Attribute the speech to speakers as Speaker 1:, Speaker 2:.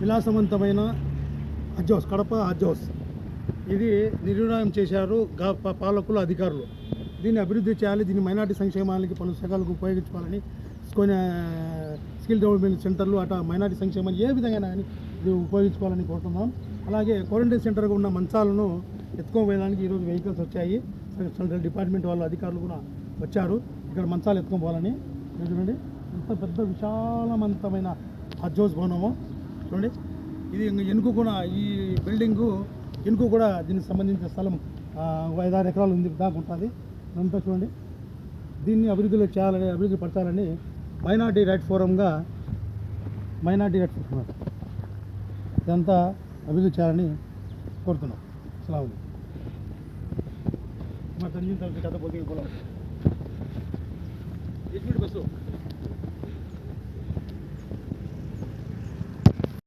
Speaker 1: విలాసవంతమైన హజ్ హౌస్ కడప హజ్ హౌస్ ఇది నిర్ణయం చేశారు గా పాలకులు అధికారులు. దీన్ని అభివృద్ధి చేయాలి దీన్ని మైనార్టీ సంక్షేమానికి పలు శాఖలకు ఉపయోగించుకోవాలని కొన్ని స్కిల్ డెవలప్మెంట్ సెంటర్లు అట మైనార్టీ సంక్షేమాన్ని ఏ విధంగా కానీ ఇది ఉపయోగించుకోవాలని కోరుతున్నాం. అలాగే క్వారంటైన్ సెంటర్గా ఉన్న మంచాలను ఎత్తుకోపోయడానికి ఈరోజు వెహికల్స్ వచ్చాయి. సెంట్రల్ డిపార్ట్మెంట్ వాళ్ళ అధికారులు కూడా వచ్చారు. ఇక్కడ మంచాలు ఎత్తుకొని పోవాలని. చూడండి? ఇంత పెద్ద విశాలవంతమైన హజ్ హౌస్ భవనము. చూడండి. ఇది ఇంక ఎనుకు కూడా ఈ బిల్డింగు ఎనుకు కూడా దీనికి సంబంధించిన స్థలం. ఐదారు ఎకరాలు ఉంది దాకా ఉంటుంది. ఇదంతా చూడండి. దీన్ని అభివృద్ధిలో చేయాలని అభివృద్ధి పరచాలని మైనార్టీ రైట్ ఫోరంగా మైనార్టీ రైట్ ఫోరం. ఇదంతా అభివృద్ధి చేయాలని కోరుతున్నాం. అసలు మా తల్లి కథ పోతే